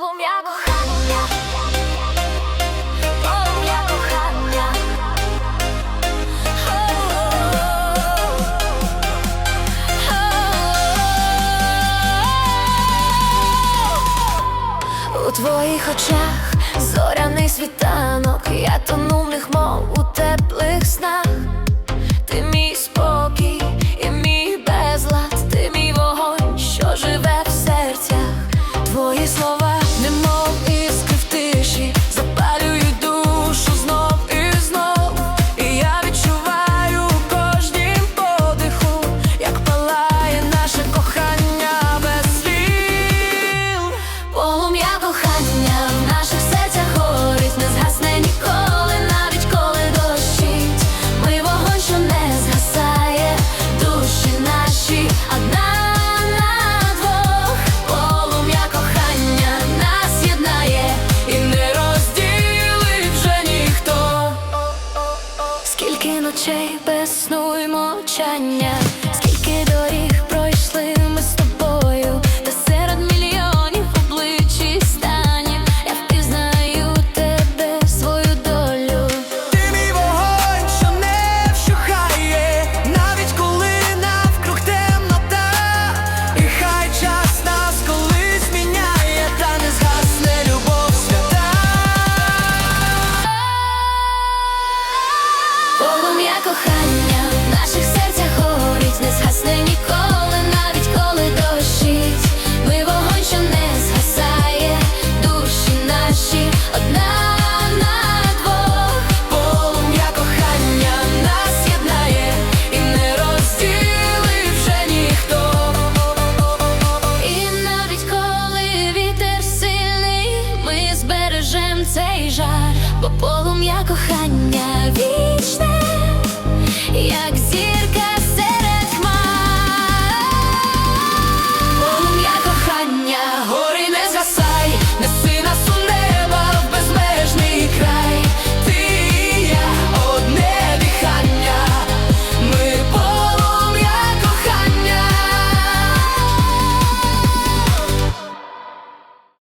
полум'я кохання, полум'я. У твоїх очах зоряний світанок, я тону в них, мов у теплих снах. Ти мій спокій і мій безлад, ти мій вогонь, що живе в серцях, твої слова. Скільки ночей без сну й мовчання. цей жар, бо полум'я кохання вічне.